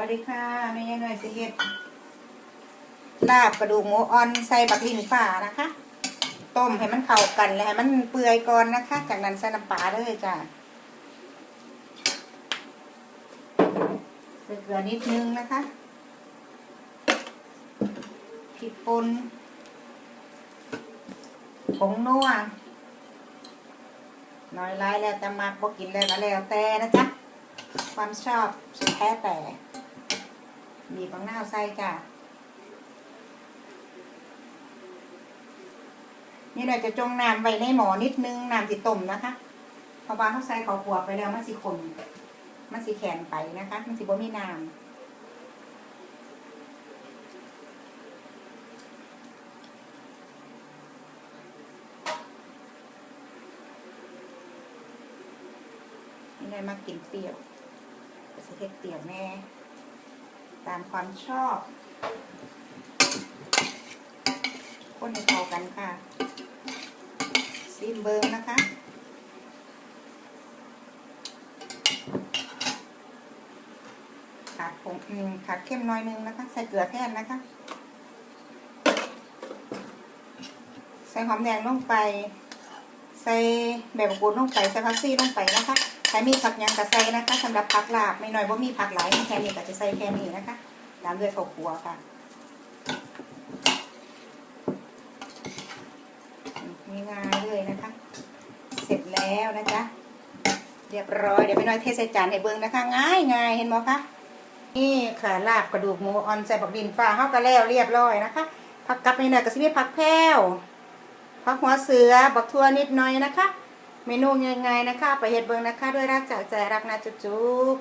วัสดีค่ะแม่ยายหน่อยสิเฮ็ดลาบกระดูกหมูอ่อนใส่บักลิ่นฝ่านะคะ ต้มให้มันเข้ากันแล้วให้มันเปื่อยก่อนนะคะ จากนั้นใส่น้ำปลาเลยจ้ะใส่เกลือนิดนึงนะคะพริกป่นผงนัวน้อยร้ายแล้วแต่มักบ่กินแล้วก็แล้วแต่นะจ๊ะความชอบสุดแท้แต่ มีบางหน้าใส่จ้ะนี่เราจะจงน้ำไว้ในหมอนิดนึงน้ำติต้มนะคะเพราะว่าเขาใส่ข้าวขัวไปแล้วมันสิขนมันสิแข็งไปนะคะ มันสิบ่มีน้ำนี่เลยมากินเปรี้ยวจะเฮ็ดเปรี้ยวแน่ ตามความชอบ คนให้เข้ากันค่ะซีมเบิร์มนะคะขาดผงอืมขาดเข้มน้อยนึงนะคะ ใส่เกลือแทนนะคะ ใส่หอมแดงลงไป ใส่แบบกุดลงไป ใส่ผักชีลงไปนะคะใช้มีผักยังกะใส่นะคะสำหรับผักลาบไม่น้อยว่ามีผักหลายแค่นี้ก็จะใส่แค่นี้นะคะตามด้วยข้าวคั่วค่ะง่ายๆเลยนะคะ เสร็จแล้วนะจ๊ะเรียบร้อยเดี๋ยวไปน้อยเทใส่จานให้เบิ้งนะคะ ง่ายง่ายเห็นไหมคะนี่ค่ะลาบกระดูกหมูออนใส่บักดินฟ้าเข้ากันแล้วเรียบร้อยนะคะผักกับนี่หน่อยก็สิมีผักแพรว ผักหัวเสือบักทั่วนิดหน่อยนะคะ เมนูง่ายๆนะคะ ไปเห็ดเบิงนะคะ ด้วยรักจากใจรักนะจุ๊บ